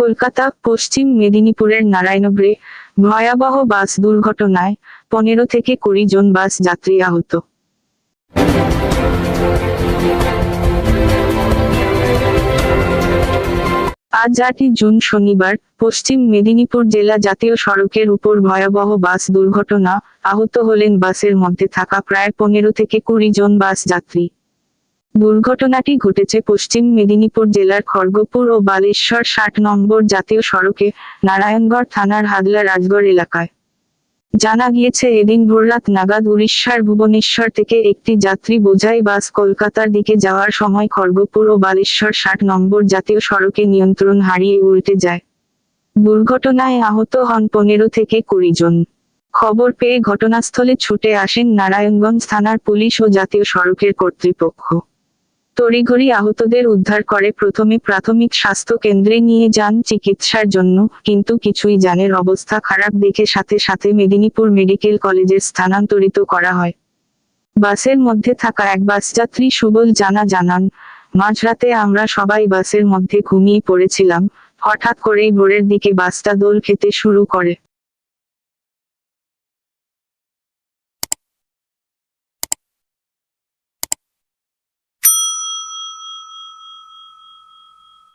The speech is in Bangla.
কলকাতা, পশ্চিম মেদিনীপুরের নারায়ণগড়ে ভয়াবহ বাস দুর্ঘটনায় পনেরো থেকে কুড়ি জন বাস যাত্রী আহত। আজ আটই জুন শনিবার, পশ্চিম মেদিনীপুর জেলা জাতীয় সড়কের উপর ভয়াবহ বাস দুর্ঘটনা আহত হলেন বাসের মধ্যে থাকা প্রায় পনেরো থেকে কুড়ি জন বাস যাত্রী। দুর্ঘটনাটি ঘটেছে পশ্চিম মেদিনীপুর জেলার খড়গপুর ও বালেশ্বর ষাট নম্বর জাতীয় সড়কে, নারায়ণগড় থানার হাদলা রাজগড় এলাকায়। জানা গিয়েছে, এদিন ভোররাত নাগাদ উড়িষ্যার ভুবনেশ্বর থেকে একটি যাত্রী বোঝাই বাস কলকাতার দিকে যাওয়ার সময় খড়গপুর ও বালেশ্বর ষাট নম্বর জাতীয় সড়কে নিয়ন্ত্রণ হারিয়ে উল্টে যায়। দুর্ঘটনায় আহত হন পনেরো থেকে কুড়ি জন। খবর পেয়ে ঘটনাস্থলে ছুটে আসেন নারায়ণগঞ্জ থানার পুলিশ ও জাতীয় সড়কের কর্তৃপক্ষ। তড়িঘড়ি আহতদের উদ্ধার করে প্রথমে প্রাথমিক স্বাস্থ্য কেন্দ্রে নিয়ে যান চিকিৎসার জন্য, কিন্তু কিছুই জানের অবস্থা খারাপ দেখে সাথে সাথে মেদিনীপুর মেডিকেল কলেজে স্থানান্তরিত করা হয়। বাসের মধ্যে থাকা এক বাসযাত্রী সুবল জানা জানান, মাঝরাতে আমরা সবাই বাসের মধ্যে ঘুমিয়ে পড়েছিলাম, হঠাৎ করেই ভোরের দিকে বাসটা দোল খেতে শুরু করে।